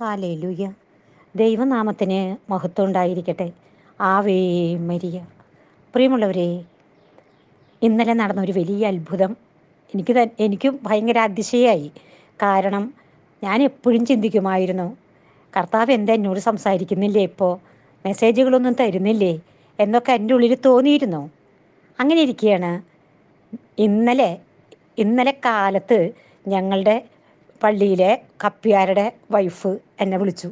Hallelujah. ദൈവനാമത്തിന് മഹത്വം ഉണ്ടായിരിക്കട്ടെ. Ave Maria. പ്രിയമുള്ളവരെ ഇന്നലെ നടന്ന ഒരു വലിയ അത്ഭുതം എനിക്ക് എനിക്കും എനിക്ക് ഭയങ്കര അതിശയായി. കാരണം ഞാൻ എപ്പോഴും ചിന്തിക്കുമായിരുന്നു കർത്താവ് എന്താ എന്നോട് സംസാരിക്കുന്നില്ലേ ഇപ്പോൾ മെസ്സേജുകളൊന്നും തരുന്നില്ലേ? എന്നൊക്കെ എന്റെ ഉള്ളിൽ തോന്നിയിരുന്നു. അങ്ങനെ ഇരിക്കുകയാണ് ഇന്നലെ ഇന്നലെ കാലത്ത് ഞങ്ങളുടെ പള്ളിയിലെ കപ്പിയാരുടെ വൈഫ് എന്നെ വിളിച്ചു.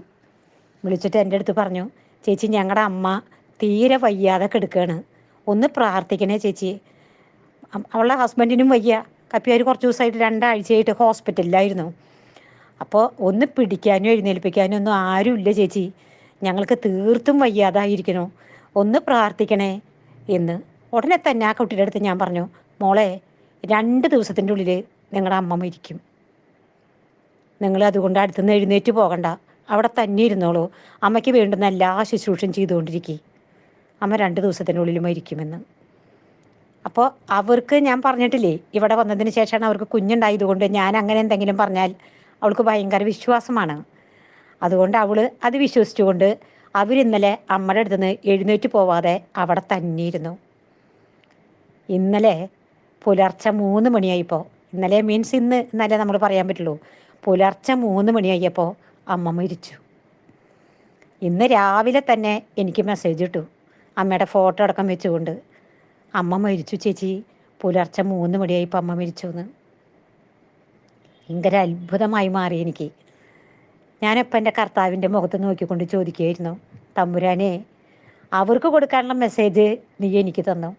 വിളിച്ചിട്ട് എന്റെ അടുത്ത് പറഞ്ഞു ചേച്ചി ഞങ്ങളുടെ അമ്മ തീരെ വയ്യാതെ കിടക്കുകയാണ് ഒന്ന് പ്രാർത്ഥിക്കണേ ചേച്ചി. അവളുടെ ഹസ്ബൻഡിനും വയ്യ. കപ്പിയാർ കുറച്ച് ദിവസമായിട്ട് രണ്ടാഴ്ചയായിട്ട് ഹോസ്പിറ്റലിലായിരുന്നു അപ്പോൾ ഒന്ന് പിടിക്കാനും എഴുന്നേൽപ്പിക്കാനും ഒന്നും ആരുമില്ല ചേച്ചി. ഞങ്ങൾക്ക് തീർത്തും വയ്യാതായിരിക്കണു ഒന്ന് പ്രാർത്ഥിക്കണേ. എന്ന് ഉടനെ തന്നെ ആ കുട്ടിയുടെ അടുത്ത് ഞാൻ പറഞ്ഞു മോളെ രണ്ട് ദിവസത്തിന്റെ ഉള്ളിൽ നിങ്ങളുടെ അമ്മ മരിക്കും. നിങ്ങൾ അതുകൊണ്ട് അടുത്തുനിന്ന് എഴുന്നേറ്റ് പോകണ്ട. അവിടെ തന്നെ ഇരുന്നോളൂ. അമ്മയ്ക്ക് വേണ്ടുന്ന എല്ലാ ശുശ്രൂഷയും ചെയ്തുകൊണ്ടിരിക്കുക അമ്മ രണ്ട് ദിവസത്തിനുള്ളിൽ മരിക്കുമെന്ന്. അപ്പോൾ അവർക്ക് ഞാൻ പറഞ്ഞിട്ടില്ലേ ഇവിടെ വന്നതിന് ശേഷമാണ് അവർക്ക് കുഞ്ഞുണ്ടായതുകൊണ്ട് ഞാൻ അങ്ങനെ എന്തെങ്കിലും പറഞ്ഞാൽ അവൾക്ക് ഭയങ്കര വിശ്വാസമാണ്. അതുകൊണ്ട് അവൾ അത് വിശ്വസിച്ചുകൊണ്ട് അവരിന്നലെ അമ്മയുടെ അടുത്ത് നിന്ന് എഴുന്നേറ്റ് പോവാതെ അവിടെ തന്നെ ഇരുന്നു. ഇന്നലെ പുലർച്ചെ മൂന്ന് മണിയായിപ്പോൾ ഇന്നലെ മീൻസ് ഇന്ന് ഇന്നലെ നമ്മൾ പറയാൻ പറ്റുള്ളൂ. പുലർച്ചെ മൂന്ന് മണിയായപ്പോൾ അമ്മ മരിച്ചു. ഇന്ന് രാവിലെ തന്നെ എനിക്ക് മെസ്സേജ് ഇട്ടു. അമ്മയുടെ ഫോട്ടോ അടക്കം വെച്ചുകൊണ്ട് അമ്മ മരിച്ചു ചേച്ചി. പുലർച്ചെ മൂന്ന് മണിയായിപ്പോൾ അമ്മ മരിച്ചു എന്ന് ഭയങ്കര അത്ഭുതമായി മാറി എനിക്ക്. ഞാനിപ്പോൾ എന്റെ കർത്താവിന്റെ മുഖത്ത് നോക്കിക്കൊണ്ട് ചോദിക്കുകയായിരുന്നു തമ്പുരാനെ അവർക്ക് കൊടുക്കാനുള്ള മെസ്സേജ് നീ എനിക്ക് തന്നു?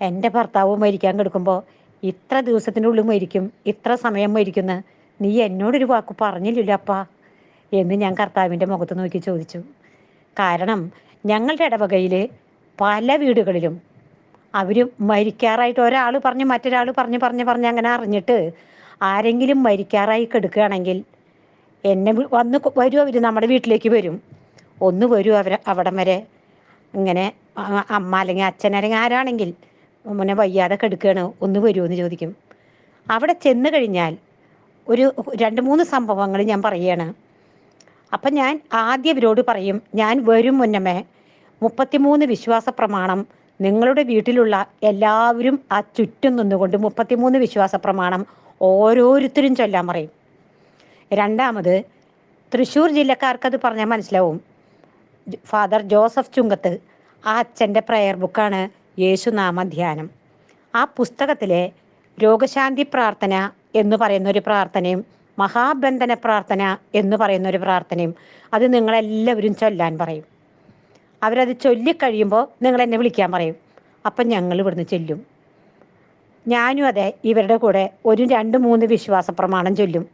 എന്റെ ഭർത്താവ് മരിക്കാൻ കിടക്കുമ്പോൾ ഇത്ര ദിവസത്തിനുള്ളിൽ മരിക്കും ഇത്ര സമയം മരിക്കുന്ന നീ എന്നോടൊരു വാക്ക് പറഞ്ഞില്ലല്ലോ അപ്പാ എന്ന് ഞാൻ കർത്താവിന്റെ മുഖത്ത് നോക്കി ചോദിച്ചു. കാരണം ഞങ്ങളുടെ ഇടവകയിൽ പല വീടുകളിലും അവർ മരിക്കാറായിട്ട് ഒരാൾ പറഞ്ഞ് മറ്റൊരാൾ പറഞ്ഞ് പറഞ്ഞ് പറഞ്ഞ് അങ്ങനെ അറിഞ്ഞിട്ട് ആരെങ്കിലും മരിക്കാറായി കിടക്കുകയാണെങ്കിൽ എന്നെ വന്ന് വരും അവർ നമ്മുടെ വീട്ടിലേക്ക് വരും. ഒന്ന് വരും അവർ അവിടം വരെ. ഇങ്ങനെ അമ്മ അല്ലെങ്കിൽ അച്ഛൻ അല്ലെങ്കിൽ ആരാണെങ്കിൽ മുന്നേ വയ്യാതെ കിടക്കുകയാണ്. ഒന്ന് വരുമോ എന്ന് ചോദിക്കും. അവിടെ ചെന്ന് കഴിഞ്ഞാൽ ഒരു രണ്ട് മൂന്ന് സംഭവങ്ങൾ ഞാൻ പറയുകയാണ് അപ്പം ഞാൻ ആദ്യം ഇവരോട് പറയും ഞാൻ വരും മുന്നമേ മുപ്പത്തിമൂന്ന് വിശ്വാസ പ്രമാണം നിങ്ങളുടെ വീട്ടിലുള്ള എല്ലാവരും ആ ചുറ്റും നിന്നുകൊണ്ട് മുപ്പത്തിമൂന്ന് വിശ്വാസ പ്രമാണം ഓരോരുത്തരും ചൊല്ലാൻ പറയും. രണ്ടാമത് തൃശ്ശൂർ ജില്ലക്കാർക്കത് പറഞ്ഞാൽ മനസ്സിലാവും. ഫാദർ ജോസഫ് ചുങ്കത്ത് ആ അച്ഛന്റെ പ്രയർ ബുക്കാണ് യേശുനാമ ധ്യാനം ആ പുസ്തകത്തിലെ രോഗശാന്തി പ്രാർത്ഥന എന്ന് പറയുന്ന ഒരു പ്രാർത്ഥനയും മഹാബന്ധന പ്രാർത്ഥന എന്ന് പറയുന്ന ഒരു പ്രാർത്ഥനയും അത് നിങ്ങളെല്ലാവരും ചൊല്ലാൻ പറയും. അവരത് ചൊല്ലിക്കഴിയുമ്പോൾ നിങ്ങൾ എന്നെ വിളിക്കാൻ പറയും. അപ്പം ഞങ്ങൾ ഇവിടുന്ന് ചൊല്ലും. ഞാനും അതെ ഇവരുടെ കൂടെ ഒരു രണ്ട് മൂന്ന് വിശ്വാസ പ്രമാണം ചൊല്ലും.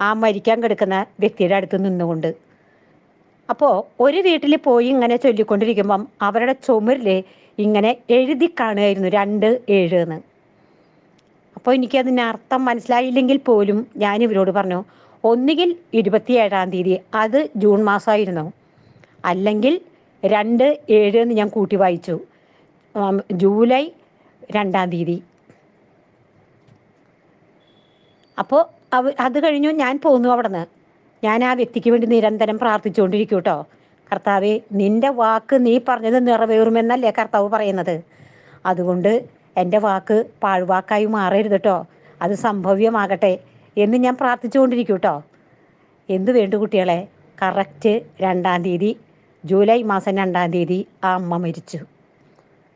ആ മരിക്കാൻ കിടക്കുന്ന വ്യക്തിയുടെ അടുത്ത് നിന്നുകൊണ്ട്. അപ്പോൾ ഒരു വീട്ടിൽ പോയി ഇങ്ങനെ ചൊല്ലിക്കൊണ്ടിരിക്കുമ്പം അവരുടെ ചുമരിൽ ഇങ്ങനെ എഴുതി കാണുമായിരുന്നു രണ്ട് ഏഴ് എന്ന്. അപ്പോൾ എനിക്കതിന് അർത്ഥം മനസ്സിലായില്ലെങ്കിൽ പോലും ഞാൻ ഇവരോട് പറഞ്ഞു ഒന്നുകിൽ ഇരുപത്തിയേഴാം തീയതി അത് ജൂൺ മാസമായിരുന്നു. അല്ലെങ്കിൽ രണ്ട് ഏഴ് എന്ന് ഞാൻ കൂട്ടി വായിച്ചു. ജൂലൈ രണ്ടാം തീയതി. അപ്പോൾ അവ അത് കഴിഞ്ഞു ഞാൻ പോന്നു അവിടെ നിന്ന് ഞാൻ ആ വ്യക്തിക്ക് വേണ്ടി നിരന്തരം പ്രാർത്ഥിച്ചുകൊണ്ടിരിക്കും കേട്ടോ കർത്താവെ നിന്റെ വാക്ക് നീ പറഞ്ഞത് നിറവേറുമെന്നല്ലേ കർത്താവ് പറയുന്നത്. അതുകൊണ്ട് എന്റെ വാക്ക് പാഴ്വാക്കായി മാറരുത് കേട്ടോ അത് സംഭവ്യമാകട്ടെ എന്ന് ഞാൻ പ്രാർത്ഥിച്ചുകൊണ്ടിരിക്കും കേട്ടോ എന്ത് വേണ്ടു കുട്ടികളെ? കറക്റ്റ് രണ്ടാം തീയതി ജൂലൈ മാസം രണ്ടാം തീയതി ആ അമ്മ മരിച്ചു.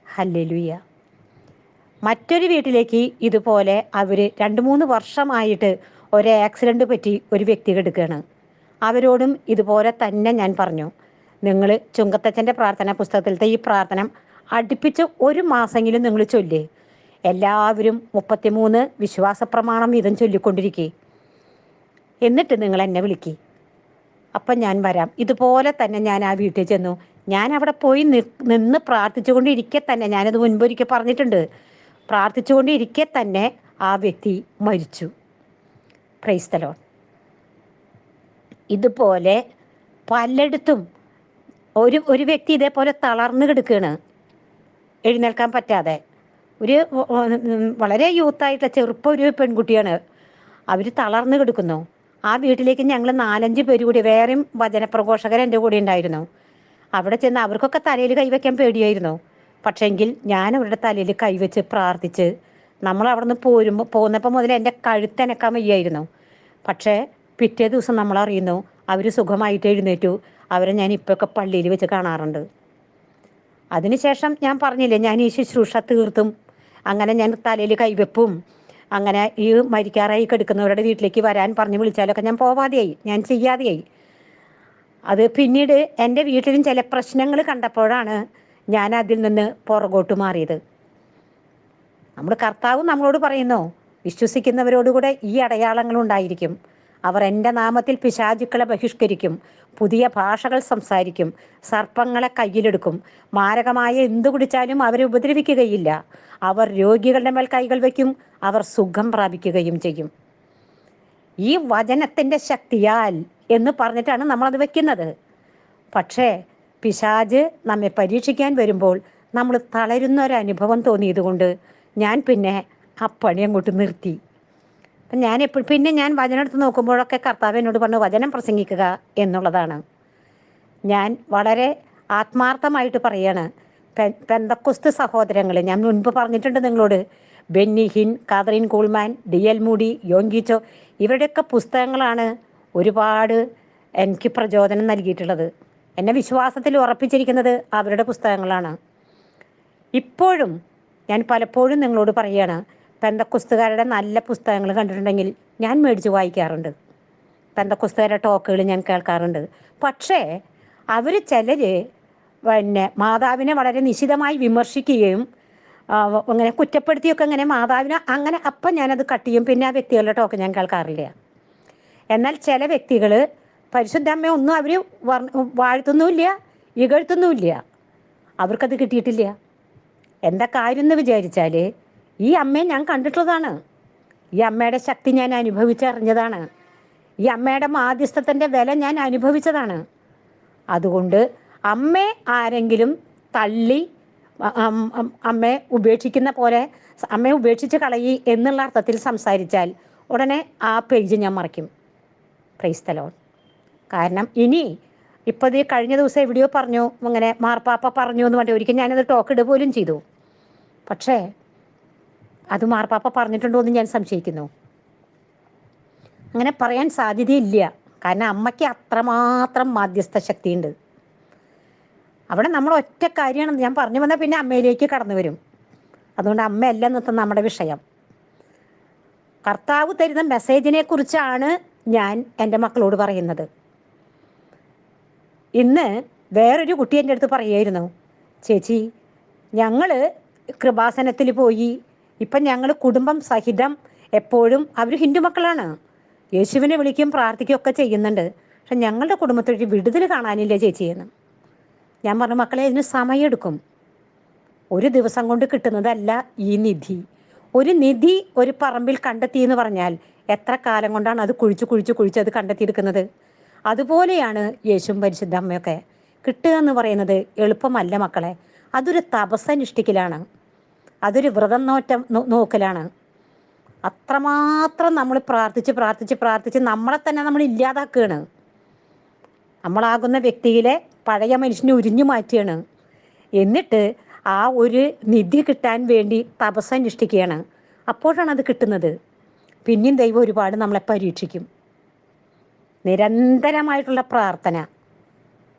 ഹല്ലേലൂയ. മറ്റൊരു വീട്ടിലേക്ക് ഇതുപോലെ അവർ രണ്ട് മൂന്ന് വർഷമായിട്ട് ഒരു ആക്സിഡന്റ് പറ്റി ഒരു വ്യക്തി എടുക്കുകയാണ് അവരോടും ഇതുപോലെ തന്നെ ഞാൻ പറഞ്ഞു. നിങ്ങൾ ചുങ്കത്തച്ഛന്റെ പ്രാർത്ഥന പുസ്തകത്തിലത്തെ ഈ പ്രാർത്ഥന അടുപ്പിച്ച് ഒരു മാസമെങ്കിലും നിങ്ങൾ ചൊല്ലേ. എല്ലാവരും മുപ്പത്തിമൂന്ന് വിശ്വാസ പ്രമാണം വീതം ചൊല്ലിക്കൊണ്ടിരിക്കുക എന്നിട്ട് നിങ്ങൾ എന്നെ വിളിക്കി. അപ്പം ഞാൻ വരാം. ഇതുപോലെ തന്നെ ഞാൻ ആ വീട്ടിൽ ചെന്നു. ഞാൻ അവിടെ പോയി നിന്ന് പ്രാർത്ഥിച്ചുകൊണ്ടിരിക്കെ തന്നെ ഞാനത് മുൻപൊരിക്കൽ പറഞ്ഞിട്ടുണ്ട്. പ്രാർത്ഥിച്ചുകൊണ്ടിരിക്കെ തന്നെ ആ വ്യക്തി മരിച്ചു. ക്രൈസ്തലോ ഇതുപോലെ പലയിടത്തും ഒരു ഒരു വ്യക്തി ഇതേപോലെ തളർന്നു കിടക്കുകയാണ് എഴുന്നേൽക്കാൻ പറ്റാതെ. ഒരു വളരെ യൂത്തായിട്ടുള്ള ചെറുപ്പ ഒരു പെൺകുട്ടിയാണ്. അവർ തളർന്നു കിടക്കുന്നു. ആ വീട്ടിലേക്ക് ഞങ്ങൾ നാലഞ്ച് പേര് കൂടി വേറെയും വചനപ്രഘോഷകർ എന്റെ കൂടെ ഉണ്ടായിരുന്നു. അവിടെ ചെന്ന് അവർക്കൊക്കെ തലയിൽ കൈവയ്ക്കാൻ പേടിയായിരുന്നു. പക്ഷേങ്കിൽ ഞാൻ അവരുടെ തലയിൽ കൈവച്ച് പ്രാർത്ഥിച്ച് നമ്മൾ അവിടെ നിന്ന് പോരുമ്പോൾ പോകുന്നപ്പോൾ മുതൽ എന്റെ കഴുത്തനക്കാൻ വയ്യായിരുന്നു. പക്ഷേ പിറ്റേ ദിവസം നമ്മൾ അറിയുന്നു അവർ സുഖമായിട്ട് എഴുന്നേറ്റു. അവരെ ഞാൻ ഇപ്പോഴൊക്കെ പള്ളിയിൽ വെച്ച് കാണാറുണ്ട്. അതിനുശേഷം ഞാൻ പറഞ്ഞില്ലേ ഞാൻ ഈ ശുശ്രൂഷ തീർത്തും അങ്ങനെ ഞാൻ തലയിൽ കൈവെപ്പും അങ്ങനെ ഈ മരിക്കാറായി കിടക്കുന്നവരുടെ വീട്ടിലേക്ക് വരാൻ പറഞ്ഞ് വിളിച്ചാലൊക്കെ ഞാൻ പോവാതെയായി ഞാൻ ചെയ്യാതെയായി. അത് പിന്നീട് എന്റെ വീട്ടിലും ചില പ്രശ്നങ്ങൾ കണ്ടപ്പോഴാണ് ഞാൻ അതിൽ നിന്ന് പുറകോട്ട് മാറിയത്. നമ്മൾ കർത്താവ് നമ്മളോട് പറയുന്നു വിശ്വസിക്കുന്നവരോടുകൂടെ ഈ അടയാളങ്ങൾ ഉണ്ടായിരിക്കും. അവർ എന്റെ നാമത്തിൽ പിശാചുക്കളെ ബഹിഷ്കരിക്കും. പുതിയ ഭാഷകൾ സംസാരിക്കും. സർപ്പങ്ങളെ കയ്യിലെടുക്കും. മാരകമായ എന്തു കുടിച്ചാലും അവരെ ഉപദ്രവിക്കുകയില്ല. അവർ രോഗികളുടെ മേൽ കൈകൾ വയ്ക്കും. അവർ സുഖം പ്രാപിക്കുകയും ചെയ്യും. ഈ വചനത്തിന്റെ ശക്തിയാൽ എന്ന് പറഞ്ഞിട്ടാണ് നമ്മളത് വെക്കുന്നത്. പക്ഷേ പിശാജ് നമ്മെ പരീക്ഷിക്കാൻ വരുമ്പോൾ നമ്മൾ തളരുന്ന ഒരു അനുഭവം തോന്നിയതുകൊണ്ട് ഞാൻ പിന്നെ ആ പണി അങ്ങോട്ട് നിർത്തി. അപ്പം ഞാൻ എപ്പോഴും പിന്നെ ഞാൻ വചനം എടുത്ത് നോക്കുമ്പോഴൊക്കെ കർത്താവ് എന്നോട് പറഞ്ഞു വചനം പ്രസംഗിക്കുക എന്നുള്ളതാണ്. ഞാൻ വളരെ ആത്മാർത്ഥമായിട്ട് പറയാണ് പെന്തക്കുസ്ത് സഹോദരങ്ങൾ ഞാൻ മുൻപ് പറഞ്ഞിട്ടുണ്ട് നിങ്ങളോട് Benny Hinn Kathryn Kuhlman D L Moody Yonggi Cho ഇവരുടെയൊക്കെ പുസ്തകങ്ങളാണ് ഒരുപാട് എനിക്ക് പ്രചോദനം നൽകിയിട്ടുള്ളത്. എന്നെ വിശ്വാസത്തിൽ ഉറപ്പിച്ചിരിക്കുന്നത് അവരുടെ പുസ്തകങ്ങളാണ്. ഇപ്പോഴും ഞാൻ പലപ്പോഴും നിങ്ങളോട് പറയുകയാണ് പെന്തക്കുസ്തുകാരുടെ നല്ല പുസ്തകങ്ങൾ കണ്ടിട്ടുണ്ടെങ്കിൽ ഞാൻ മേടിച്ച് വായിക്കാറുണ്ട്. പെന്തക്കുസ്തുകാരുടെ ടോക്കുകൾ ഞാൻ കേൾക്കാറുണ്ട്. പക്ഷേ അവർ ചിലർ പിന്നെ മാതാവിനെ വളരെ നിശിതമായി വിമർശിക്കുകയും അങ്ങനെ കുറ്റപ്പെടുത്തിയൊക്കെ അങ്ങനെ മാതാവിനെ അങ്ങനെ അപ്പം ഞാനത് കട്ട് ചെയ്യും. പിന്നെ ആ വ്യക്തികളുടെ ടോക്ക് ഞാൻ കേൾക്കാറില്ല. എന്നാൽ ചില വ്യക്തികൾ പരിശുദ്ധ അമ്മ ഒന്നും അവർ വാഴ്ത്തുന്നുമില്ല ഇകഴ്ത്തുന്നുമില്ല. അവർക്കത് കിട്ടിയിട്ടില്ല. എന്താ കാര്യം എന്ന് വിചാരിച്ചാൽ ഈ അമ്മയെ ഞാൻ കണ്ടിട്ടുള്ളതാണ്. ഈ അമ്മയുടെ ശക്തി ഞാൻ അനുഭവിച്ചറിഞ്ഞതാണ്. ഈ അമ്മയുടെ മാധ്യസ്ഥത്തിന്റെ വില ഞാൻ അനുഭവിച്ചതാണ്. അതുകൊണ്ട് അമ്മയെ ആരെങ്കിലും തള്ളി അമ്മയെ ഉപേക്ഷിക്കുന്ന പോലെ അമ്മയെ ഉപേക്ഷിച്ച് കളയി എന്നുള്ള അർത്ഥത്തിൽ സംസാരിച്ചാൽ ഉടനെ ആ പേജ് ഞാൻ മറിക്കും ക്രൈസ്തലോൺ കാരണം ഇനി ഇപ്പോൾ ഈ കഴിഞ്ഞ ദിവസം എവിടെയോ പറഞ്ഞു അങ്ങനെ മാർപ്പാപ്പ പറഞ്ഞു എന്ന് പറഞ്ഞിട്ട് ഒരിക്കൽ ഞാനത് ടോക്ക് ഇടുക പോലും ചെയ്തു. പക്ഷേ അത് മാർപ്പാപ്പ പറഞ്ഞിട്ടുണ്ടോ എന്ന് ഞാൻ സംശയിക്കുന്നു. അങ്ങനെ പറയാൻ സാധ്യതയില്ല. കാരണം അമ്മയ്ക്ക് അത്രമാത്രം മാധ്യസ്ഥ ശക്തിയുണ്ട്. അവിടെ നമ്മൾ ഒറ്റ കാര്യമാണ് ഞാൻ പറഞ്ഞു വന്നാൽ പിന്നെ അമ്മയിലേക്ക് കടന്നു വരും. അതുകൊണ്ട് അമ്മയല്ല നിർത്തുന്ന നമ്മുടെ വിഷയം. കർത്താവ് തരുന്ന മെസ്സേജിനെ കുറിച്ചാണ് ഞാൻ എന്റെ മക്കളോട് പറയുന്നത്. ഇന്ന് വേറൊരു കുട്ടി എന്റെ അടുത്ത് പറയുമായിരുന്നു ചേച്ചി ഞങ്ങൾ കൃപാസനത്തിൽ പോയി ഇപ്പം ഞങ്ങൾ കുടുംബം സഹിതം എപ്പോഴും അവർ ഹിന്ദു മക്കളാണ്. യേശുവിനെ വിളിക്കും പ്രാർത്ഥിക്കുകയും ഒക്കെ ചെയ്യുന്നുണ്ട്. പക്ഷെ ഞങ്ങളുടെ കുടുംബത്തിൽ ഒരു വിടുതൽ കാണാനില്ല ചേച്ചിയെന്ന് ഞാൻ പറഞ്ഞു മക്കളെ ഇതിന് സമയമെടുക്കും. ഒരു ദിവസം കൊണ്ട് കിട്ടുന്നതല്ല ഈ നിധി. ഒരു നിധി ഒരു പറമ്പിൽ കണ്ടെത്തി എന്ന് പറഞ്ഞാൽ എത്ര കാലം കൊണ്ടാണ് അത് കുഴിച്ച് കുഴിച്ച് കുഴിച്ച് അത് കണ്ടെത്തിയെടുക്കുന്നത്? അതുപോലെയാണ് യേശുവും പരിശുദ്ധ അമ്മയൊക്കെ. കിട്ടുക എന്ന് പറയുന്നത് എളുപ്പമല്ല മക്കളെ. അതൊരു തപസ്സനുഷ്ഠിക്കലാണ്. അതൊരു വ്രതം നോറ്റം നോക്കലാണ്. അത്രമാത്രം നമ്മൾ പ്രാർത്ഥിച്ച് പ്രാർത്ഥിച്ച് പ്രാർത്ഥിച്ച് നമ്മളെ തന്നെ നമ്മൾ ഇല്ലാതാക്കുകയാണ് നമ്മളാകുന്ന വ്യക്തിയിലെ പഴയ മനുഷ്യനെ ഉരിഞ്ഞു മാറ്റുകയാണ്. എന്നിട്ട് ആ ഒരു നിധി കിട്ടാൻ വേണ്ടി തപസ് അനുഷ്ഠിക്കുകയാണ്. അപ്പോഴാണ് അത് കിട്ടുന്നത്. പിന്നെയും ദൈവം ഒരുപാട് നമ്മളെ പരീക്ഷിക്കും. നിരന്തരമായിട്ടുള്ള പ്രാർത്ഥന.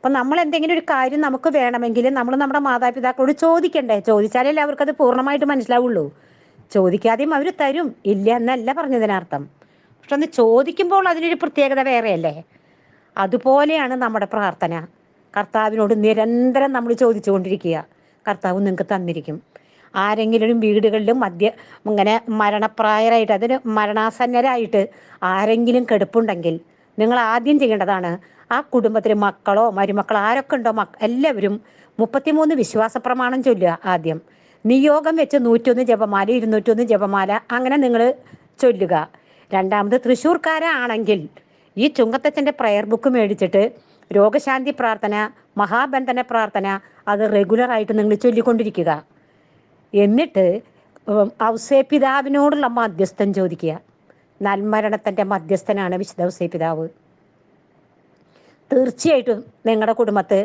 അപ്പം നമ്മൾ എന്തെങ്കിലും ഒരു കാര്യം നമുക്ക് വേണമെങ്കിൽ നമ്മൾ നമ്മുടെ മാതാപിതാക്കളോട് ചോദിക്കണ്ടേ? ചോദിച്ചാലേ അവർക്കത് പൂർണമായിട്ട് മനസ്സിലാവുള്ളൂ. ചോദിക്കാതെയും അവർ തരും. ഇല്ല എന്നല്ല പറഞ്ഞതിനർത്ഥം. പക്ഷെ ഒന്ന് ചോദിക്കുമ്പോൾ അതിനൊരു പ്രത്യേകത വേറെയല്ലേ? അതുപോലെയാണ് നമ്മുടെ പ്രാർത്ഥന. കർത്താവിനോട് നിരന്തരം നമ്മൾ ചോദിച്ചുകൊണ്ടിരിക്കുക. കർത്താവ് നിങ്ങൾക്ക് തന്നിരിക്കും. ആരെങ്കിലും വീടുകളിലും മദ്യ ഇങ്ങനെ മരണപ്രായരായിട്ട് അതിന് മരണാസന്നരായിട്ട് ആരെങ്കിലും കെടുപ്പുണ്ടെങ്കിൽ നിങ്ങൾ ആദ്യം ചെയ്യേണ്ടതാണ് ആ കുടുംബത്തിൽ മക്കളോ മരുമക്കളോ ആരൊക്കെ ഉണ്ടോ മക്ക എല്ലാവരും മുപ്പത്തിമൂന്ന് വിശ്വാസ പ്രമാണം ചൊല്ലുക ആദ്യം. നിയോഗം വെച്ച് നൂറ്റൊന്ന് ജപമാല ഇരുന്നൂറ്റൊന്ന് ജപമാല അങ്ങനെ നിങ്ങൾ ചൊല്ലുക. രണ്ടാമത് തൃശ്ശൂർക്കാരാണെങ്കിൽ ഈ ചുങ്കത്തച്ഛന്റെ പ്രയർ ബുക്ക് മേടിച്ചിട്ട് രോഗശാന്തി പ്രാർത്ഥന മഹാബന്ധന പ്രാർത്ഥന അത് റെഗുലറായിട്ട് നിങ്ങൾ ചൊല്ലിക്കൊണ്ടിരിക്കുക. എന്നിട്ട് ഉം, ഔസേ പിതാവിനോടുള്ള മധ്യസ്ഥം ചോദിക്കുക. നന്മരണത്തിന്റെ മധ്യസ്ഥനാണ് വിശുദ്ധ പിതാവ് തീർച്ചയായിട്ടും നിങ്ങളുടെ കുടുംബത്ത്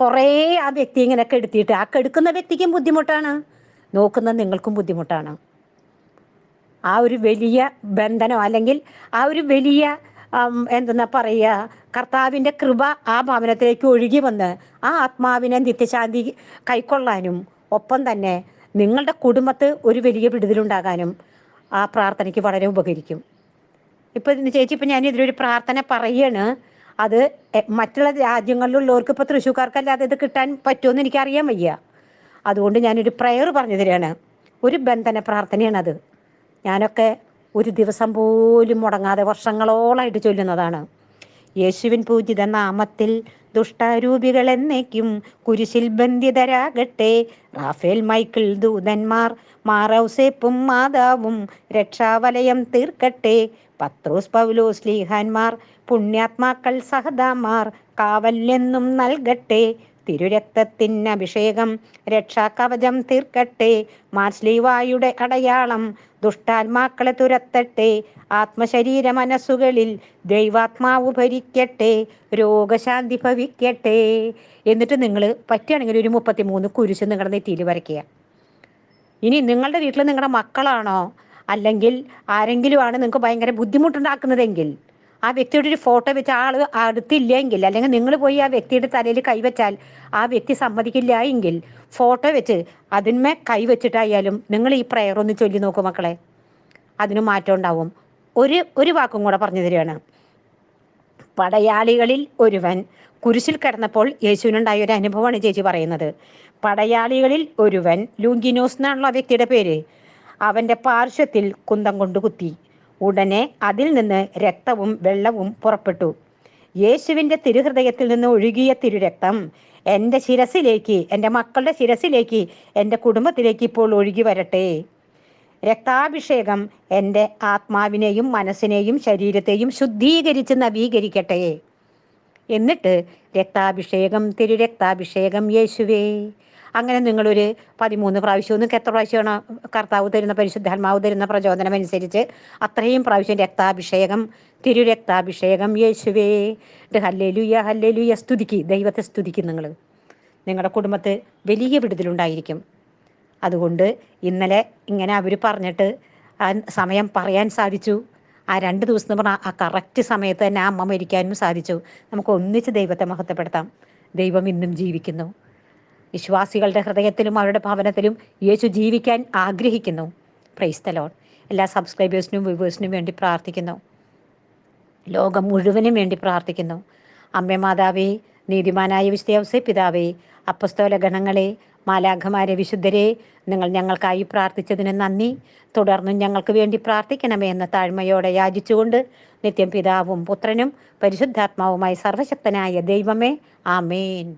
കുറേ ആ വ്യക്തി ഇങ്ങനെ കെടുത്തിയിട്ട് ആ കെടുക്കുന്ന വ്യക്തിക്കും ബുദ്ധിമുട്ടാണ് നോക്കുന്ന നിങ്ങൾക്കും ബുദ്ധിമുട്ടാണ്. ആ ഒരു വലിയ ബന്ധനം അല്ലെങ്കിൽ ആ ഒരു വലിയ എന്തെന്നാ പറയുക കർത്താവിന്റെ കൃപ ആ ഭവനത്തിലേക്ക് ഒഴുകി വന്ന് ആ ആത്മാവിനെ നിത്യശാന്തി കൈക്കൊള്ളാനും ഒപ്പം തന്നെ നിങ്ങളുടെ കുടുംബത്ത് ഒരു വലിയ വിടുതലുണ്ടാകാനും ആ പ്രാർത്ഥനയ്ക്ക് വളരെ ഉപകരിക്കും. ഇപ്പം ചേച്ചി ഇപ്പം ഞാൻ ഇതിലൊരു പ്രാർത്ഥന പറയാണ്. അത് മറ്റുള്ള രാജ്യങ്ങളിലുള്ളവർക്ക് ഇപ്പോൾ തൃശ്ശൂർക്കാർക്കല്ലാതെ ഇത് കിട്ടാൻ പറ്റുമെന്ന് എനിക്കറിയാൻ വയ്യ. അതുകൊണ്ട് ഞാനൊരു പ്രയർ പറഞ്ഞു തരികയാണ് ഒരു ബന്ധന പ്രാർത്ഥനയാണത്. ഞാനൊക്കെ ഒരു ദിവസം പോലും മുടങ്ങാതെ വർഷങ്ങളോളായിട്ട് ചൊല്ലുന്നതാണ്. യേശുവിൻ പൂജിത നാമത്തിൽ ദുഷ്ടാരൂപികൾ എന്നേക്കും കുരിശിൽ ബന്ധിതരാകട്ടെ. റാഫേൽ മൈക്കിൾ ദൂതന്മാർ മാറൌസേപ്പും മാതാവും രക്ഷാവലയം തീർക്കട്ടെ. പത്രോസ് പൗലോസ് ലീഹാന്മാർ പുണ്യാത്മാക്കൾ സഹദാമാർ കാവല്ലെന്നും നൽകട്ടെ. തിരുരക്തത്തിൻ അഭിഷേകം രക്ഷാകവചം തീർക്കട്ടെ. മാസ്ലീവായുടെ അടയാളം ദുഷ്ടാത്മാക്കളെ തുരത്തട്ടെ. ആത്മശരീര മനസ്സുകളിൽ ദൈവാത്മാവ് ഭരിക്കട്ടെ. രോഗശാന്തി ഭവിക്കട്ടെ. എന്നിട്ട് നിങ്ങൾ പറ്റുകയാണെങ്കിൽ ഒരു മുപ്പത്തിമൂന്ന് കുരിശ് നിങ്ങളുടെ നെറ്റിയിൽ വരയ്ക്കുക. ഇനി നിങ്ങളുടെ വീട്ടിൽ നിങ്ങളുടെ മക്കളാണോ? അല്ലെങ്കിൽ ആരെങ്കിലും ആണ് നിങ്ങൾക്ക് ഭയങ്കര ബുദ്ധിമുട്ടുണ്ടാക്കുന്നതെങ്കിൽ ആ വ്യക്തിയുടെ ഒരു ഫോട്ടോ വെച്ച് ആൾ അടുത്തില്ലെങ്കിൽ അല്ലെങ്കിൽ നിങ്ങൾ പോയി ആ വ്യക്തിയുടെ തലയിൽ കൈവച്ചാൽ ആ വ്യക്തി സമ്മതിക്കില്ല എങ്കിൽ ഫോട്ടോ വെച്ച് അതിന്മേ കൈവച്ചിട്ടായാലും നിങ്ങൾ ഈ പ്രയർ ഒന്ന് ചൊല്ലി നോക്കൂ മക്കളെ. അതിന് മാറ്റം ഉണ്ടാവും. ഒരു ഒരു വാക്കും കൂടെ പറഞ്ഞു തരികയാണ്. പടയാളികളിൽ ഒരുവൻ കുരിശിൽ കിടന്നപ്പോൾ യേശുവിനുണ്ടായ ഒരു അനുഭവമാണ് ചേച്ചി പറയുന്നത്. പടയാളികളിൽ ഒരുവൻ ലൂങ്കിനോസ് എന്നാണല്ലോ ആ വ്യക്തിയുടെ പേര്. അവന്റെ പാർശ്വത്തിൽ കുന്തം കൊണ്ട് കുത്തി. ഉടനെ അതിൽ നിന്ന് രക്തവും വെള്ളവും പുറപ്പെട്ടു. യേശുവിന്റെ തിരുഹൃദയത്തിൽ നിന്ന് ഒഴുകിയ തിരുരക്തം എന്റെ ശിരസിലേക്ക് എന്റെ മക്കളുടെ ശിരസിലേക്ക് എന്റെ കുടുംബത്തിലേക്ക് ഇപ്പോൾ ഒഴുകി വരട്ടെ. രക്താഭിഷേകം എന്റെ ആത്മാവിനെയും മനസ്സിനെയും ശരീരത്തെയും ശുദ്ധീകരിച്ച് നവീകരിക്കട്ടെ. എന്നിട്ട് രക്താഭിഷേകം തിരുരക്താഭിഷേകം യേശുവേ. അങ്ങനെ നിങ്ങളൊരു പതിമൂന്ന് പ്രാവശ്യം നിങ്ങൾക്ക് എത്ര പ്രാവശ്യമാണ് കർത്താവ് തരുന്ന പരിശുദ്ധാത്മാവ് തരുന്ന പ്രചോദനം അനുസരിച്ച് അത്രയും പ്രാവശ്യം രക്താഭിഷേകം തിരുരക്താഭിഷേകം. യേശുവേ ഹല്ലേലുയ ഹല്ലേലുയ. സ്തുതിക്ക് ദൈവത്തെ സ്തുതിക്കും നിങ്ങൾ. നിങ്ങളുടെ കുടുംബത്ത് വലിയ വിടുതലുണ്ടായിരിക്കും. അതുകൊണ്ട് ഇന്നലെ ഇങ്ങനെ അവർ പറഞ്ഞിട്ട് ആ സമയം പറയാൻ സാധിച്ചു. ആ രണ്ട് ദിവസം എന്ന് പറഞ്ഞാൽ ആ കറക്റ്റ് സമയത്ത് തന്നെ ആ അമ്മ മരിക്കാനും സാധിച്ചു. നമുക്ക് ഒന്നിച്ച് ദൈവത്തെ മഹത്വപ്പെടുത്താം. ദൈവം ഇന്നും ജീവിക്കുന്നു. വിശ്വാസികളുടെ ഹൃദയത്തിലും അവരുടെ ഭവനത്തിലും യേശു ജീവിക്കാൻ ആഗ്രഹിക്കുന്നു. പ്രൈസ്തലോൺ എല്ലാ സബ്സ്ക്രൈബേഴ്സിനും വ്യൂവേഴ്സിനും വേണ്ടി പ്രാർത്ഥിക്കുന്നു. ലോകം മുഴുവനും വേണ്ടി പ്രാർത്ഥിക്കുന്നു. അമ്മ മാതാവേ നീതിമാനായ വിശുദ്ധ പിതാവേ അപ്പസ്തോല ഗണങ്ങളെ മാലാഖമാരെ വിശുദ്ധരെ നിങ്ങൾ ഞങ്ങൾക്കായി പ്രാർത്ഥിച്ചതിന് നന്ദി. തുടർന്നും ഞങ്ങൾക്ക് വേണ്ടി പ്രാർത്ഥിക്കണമേ എന്ന താഴ്മയോടെ യാചിച്ചുകൊണ്ട് നിത്യം പിതാവും പുത്രനും പരിശുദ്ധാത്മാവുമായി സർവശക്തനായ ദൈവമേ ആമേൻ.